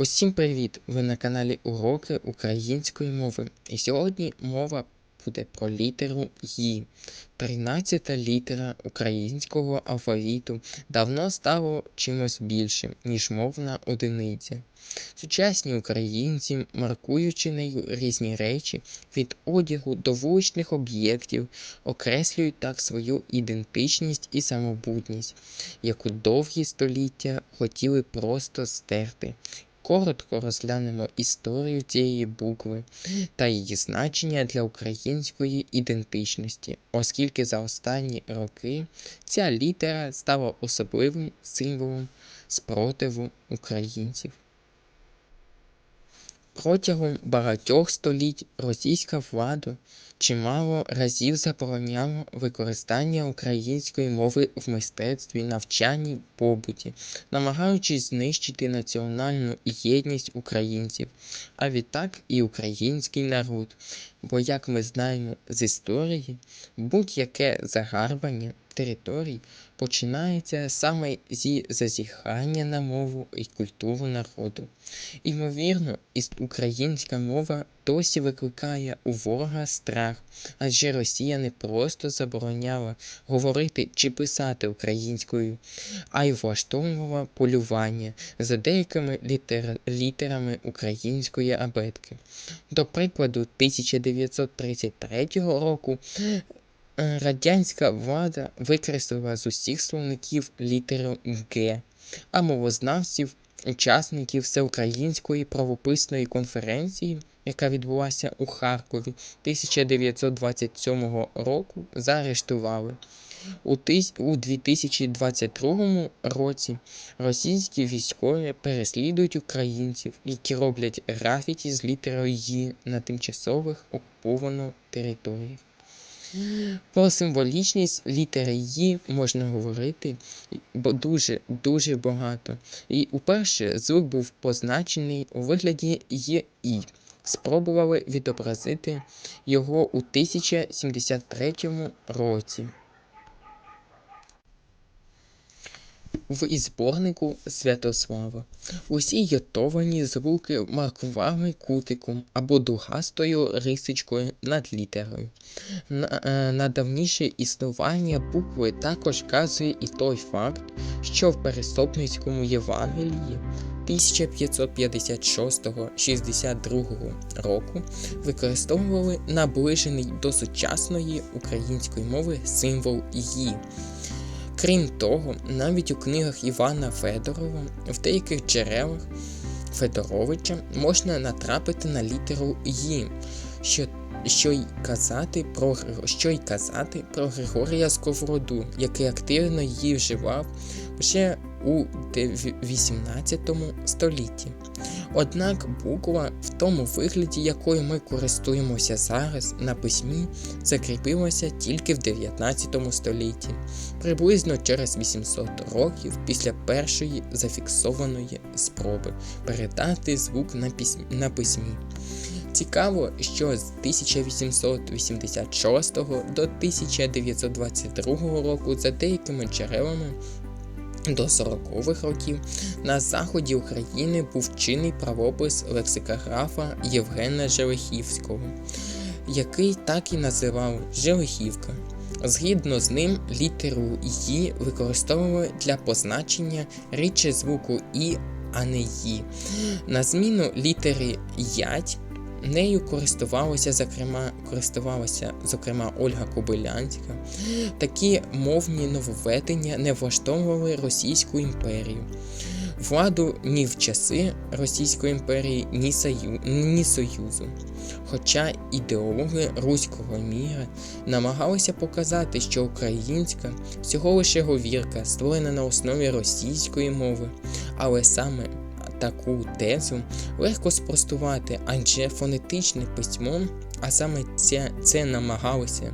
Усім привіт! Ви на каналі Уроки української мови. І сьогодні мова буде про літеру «Ї». Тринадцята літера українського алфавіту давно стало чимось більшим, ніж мовна одиниця. Сучасні українці, маркуючи нею різні речі від одягу до вуличних об'єктів, окреслюють так свою ідентичність і самобутність, яку довгі століття хотіли просто стерти. Коротко розглянемо історію цієї букви та її значення для української ідентичності, оскільки за останні роки ця літера стала особливим символом спротиву українців. Протягом багатьох століть російська влада чимало разів забороняла використання української мови в мистецтві, навчанні, побуті, намагаючись знищити національну єдність українців, а відтак і український народ. Бо, як ми знаємо з історії, будь-яке загарбання територій починається саме зі зазіхання на мову і культуру народу. Імовірно, українська мова досі викликає у ворога страх, адже Росія не просто забороняла говорити чи писати українською, а й влаштовувала полювання за деякими літер... літерами української абетки. До прикладу, 1933 року радянська влада викреслила з усіх словників літеру Г, а мовознавців, учасників всеукраїнської правописної конференції, яка відбулася у Харкові 1927 року, заарештували. У 2022 році російські військові переслідують українців, які роблять графіті з літерою «Ї» на тимчасових окупованих територіях. Про символічність літери «Ї» можна говорити бо дуже дуже багато. І уперше звук був позначений у вигляді «ї». Спробували відобразити його у 1073 році. В зборнику Святослава. Усі йотовані звуки маркували кутиком або дугастою рисичкою над літерою. На, е, на давніше існування букви також вказує і той факт, що в Пересопницькому Євангелії 1556-62 року використовували наближений до сучасної української мови символ «Ї». Крім того, навіть у книгах Івана Федорова в деяких джерелах Федоровича можна натрапити на літеру «Ї», що що й казати про що й казати про Григорія Сковороду, який активно її вживав вже у 18 столітті. Однак буква, в тому вигляді, якою ми користуємося зараз на письмі, закріпилася тільки в 19 столітті, приблизно через 800 років після першої зафіксованої спроби передати звук на письмі. На письмі. Цікаво, що з 1886 до 1922 року за деякими джерелами до 40-х років на заході України був чинний правопис лексикографа Євгена Желехівського, який так і називав Желехівка. Згідно з ним, літеру «І» використовували для позначення рідше звуку І, а не «Ї». На зміну літери «ять» Нею користувалася, зокрема, користувалася, зокрема, Ольга Кобилянська. Такі мовні нововведення не влаштовували Російську імперію. Владу ні в часи Російської імперії, ні, Сою... ні Союзу. Хоча ідеологи руського міра намагалися показати, що українська всього лише говірка, створена на основі російської мови, але саме Таку тезу легко спростувати, адже фонетичне письмо, а саме це, це намагалися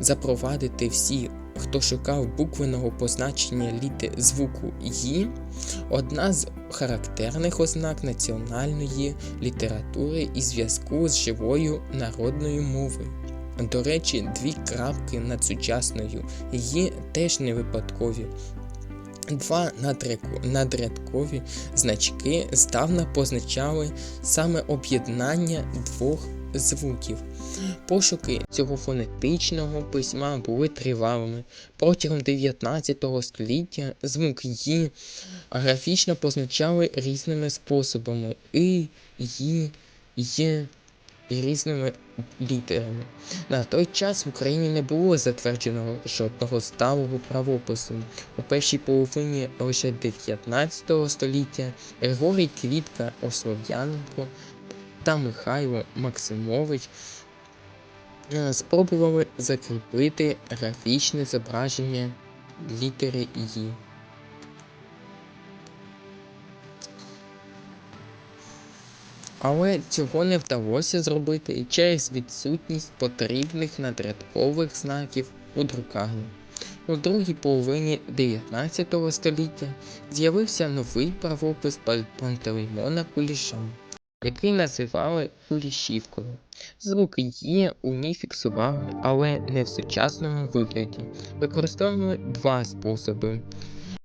запровадити всі, хто шукав буквеного позначення літи звуку «ї», одна з характерних ознак національної літератури і зв'язку з живою народною мовою. До речі, дві крапки над сучасною «ї» теж не випадкові. Два надрядкові значки здавна позначали саме об'єднання двох звуків. Пошуки цього фонетичного письма були тривалими. Протягом 19 століття звук «ї» графічно позначали різними способами «и», «ї», «є» і різними літерами. На той час в Україні не було затвердженого жодного сталого правопису. У першій половині лише 19 століття Григорій Квітка Ослов'яненко та Михайло Максимович е, спробували закріпити графічне зображення літери «Ї». Але цього не вдалося зробити через відсутність потрібних надрядкових знаків у друкарні. У другій половині 19 століття з'явився новий правопис Пан- Пантелеймона Куліша, який називали Кулішівкою. Звук «є» у ній фіксували, але не в сучасному вигляді. Використовували два способи.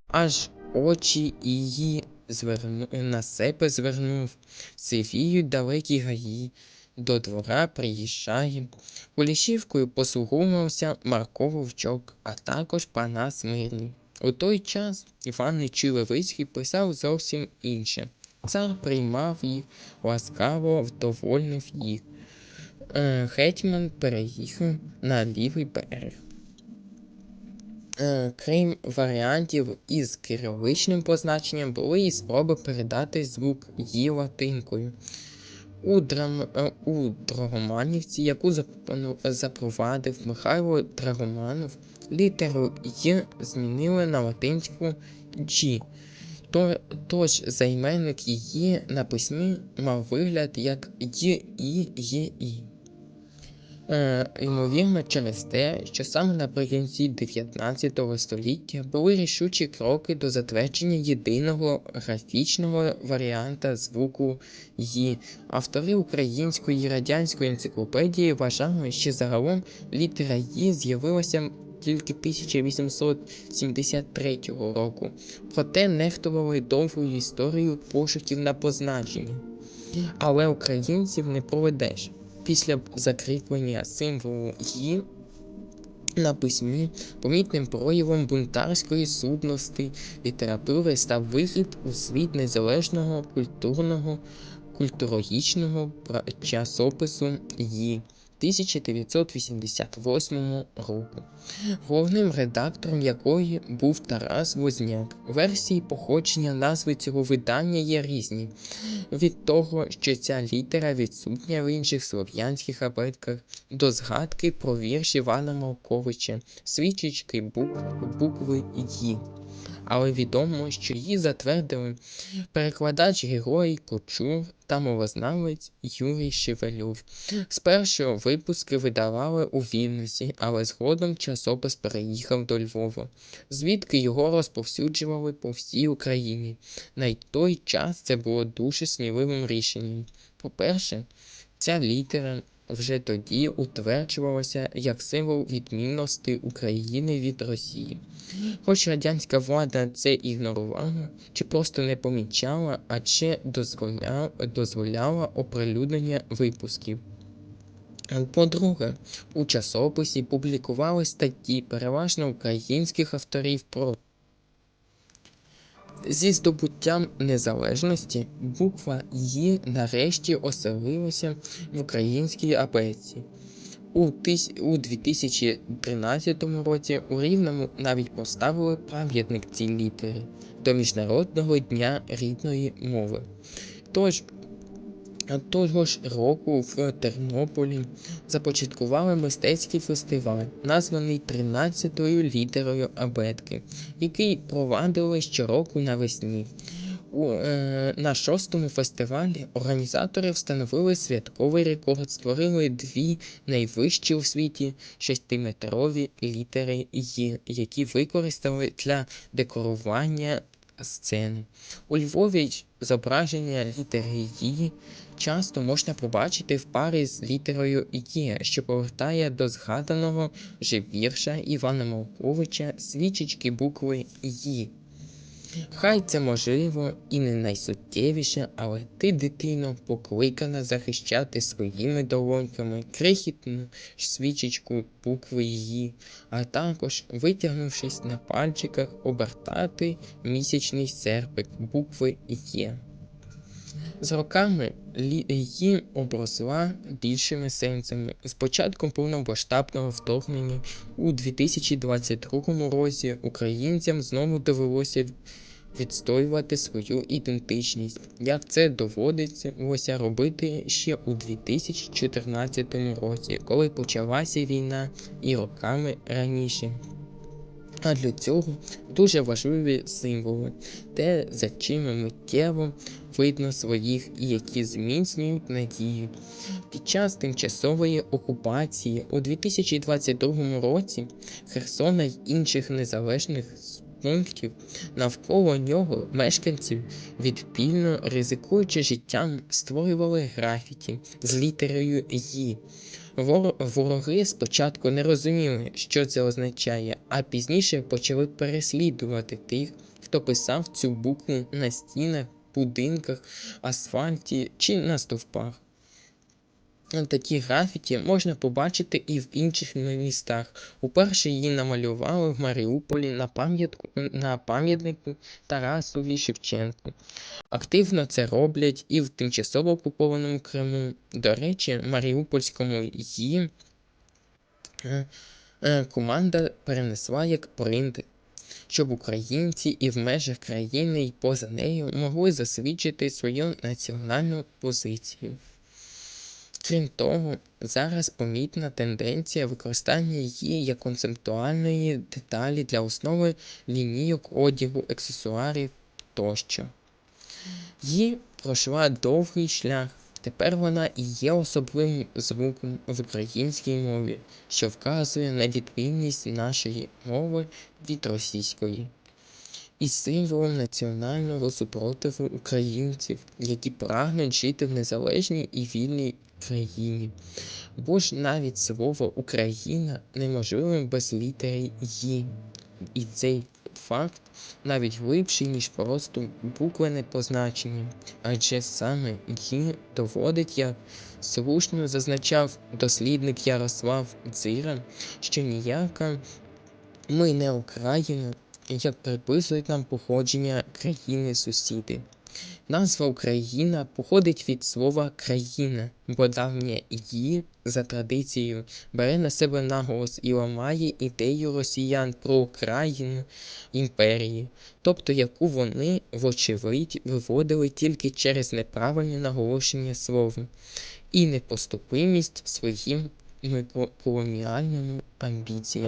Аж очі її зверну... на себе звернув, сивіють далекі гаї, до двора приїжджає. Кулішівкою послуговувався Марко Вовчок, а також Панас Мирний. У той час Іван Нечуй-Левицький писав зовсім інше. Цар приймав їх, ласкаво вдовольнив їх. Е, Гетьман переїхав на лівий берег. Е, Крім варіантів із кириличним позначенням, були і спроби передати звук «ї» латинкою. У, драм... е, у Драгоманівці, яку запровадив Михайло Драгоманов, літеру «й» змінили на латинську «джі». Тож займенник її на письмі мав вигляд як «й», «і», «є», «і». Е, ймовірно, через те, що саме наприкінці 19 століття були рішучі кроки до затвердження єдиного графічного варіанта звуку «ї». Автори української і радянської енциклопедії вважали, що загалом літера «ї» з'явилася тільки 1873 року, проте нехтували довгою історією пошуків на позначення. Але українців не проведеш. Після закріплення символу І на письмі помітним проявом бунтарської сутності літератури став вихід у світ незалежного культурного культурологічного часопису «ї» 1988 року, головним редактором якої був Тарас Возняк. Версії походження назви цього видання є різні від того, що ця літера відсутня в інших слов'янських абетках, до згадки про вірш Івана Малковича, свічечки букв, букви «Ї». Але відомо, що її затвердили перекладач Герой Кочур та мовознавець Юрій Шевелюв. Спершу випуски видавали у Вільнюсі, але згодом часопис переїхав до Львова, звідки його розповсюджували по всій Україні. На той час це було дуже сміливим рішенням. По-перше, ця літера вже тоді утверджувалася як символ відмінності України від Росії. Хоч радянська влада це ігнорувала чи просто не помічала, а чи дозволяла, дозволяла оприлюднення випусків. По-друге, у часописі публікували статті переважно українських авторів про Зі здобуттям незалежності буква «Ї» нарешті оселилася в українській апеці. У, 2013 році у Рівному навіть поставили пам'ятник цій літери до Міжнародного дня рідної мови. Тож, того ж року в Тернополі започаткували мистецький фестиваль, названий 13-ю літерою абетки, який провадили щороку навесні. У, е, на шостому фестивалі організатори встановили святковий рекорд, створили дві найвищі у світі шестиметрові літери «Й», які використали для декорування сцени. У Львові зображення літери «Ї» часто можна побачити в парі з літерою «Є», що повертає до згаданого вже вірша Івана Малковича свічечки букви «Ї». Хай це можливо і не найсуттєвіше, але ти, дитино, покликана захищати своїми долоньками крихітну свічечку букви «Ї», а також, витягнувшись на пальчиках, обертати місячний серпик букви «Є». З роками її обросла більшими сенсами. З початком повномасштабного вторгнення у 2022 році українцям знову довелося відстоювати свою ідентичність, як це доводилося робити ще у 2014 році, коли почалася війна, і роками раніше. А для цього дуже важливі символи, те, за чим миттєво видно своїх і які зміцнюють надію. Під час тимчасової окупації у 2022 році Херсона й інших незалежних пунктів навколо нього мешканців відпільно ризикуючи життям створювали графіті з літерою «Ї». Вор- Вороги спочатку не розуміли, що це означає, а пізніше почали переслідувати тих, хто писав цю букву на стінах, будинках, асфальті чи на стовпах. Такі графіті можна побачити і в інших містах. Уперше її намалювали в Маріуполі на пам'ятку на пам'ятнику Тарасові Шевченку. Активно це роблять і в тимчасово окупованому Криму. До речі, Маріупольському її е, е, команда перенесла як принт, щоб українці і в межах країни, і поза нею могли засвідчити свою національну позицію. Крім того, зараз помітна тенденція використання її як концептуальної деталі для основи лінійок одягу, аксесуарів тощо. Її пройшла довгий шлях. Тепер вона і є особливим звуком в українській мові, що вказує на відмінність нашої мови від російської. І символом національного супротиву українців, які прагнуть жити в незалежній і вільній країні. Бо ж навіть слово Україна неможливе без літери «Ї». І цей факт навіть глибший, ніж просто буквене позначення, адже саме «Ї» доводить, як слушно зазначав дослідник Ярослав Дзира, що ніяка ми не Україна, як приписують нам походження країни-сусіди. Назва Україна походить від слова країна, бо давнє «ї» за традицією бере на себе наголос і ламає ідею росіян про країну імперії, тобто яку вони, вочевидь, виводили тільки через неправильне наголошення слова і непоступимість своїм колоніальним амбіціям.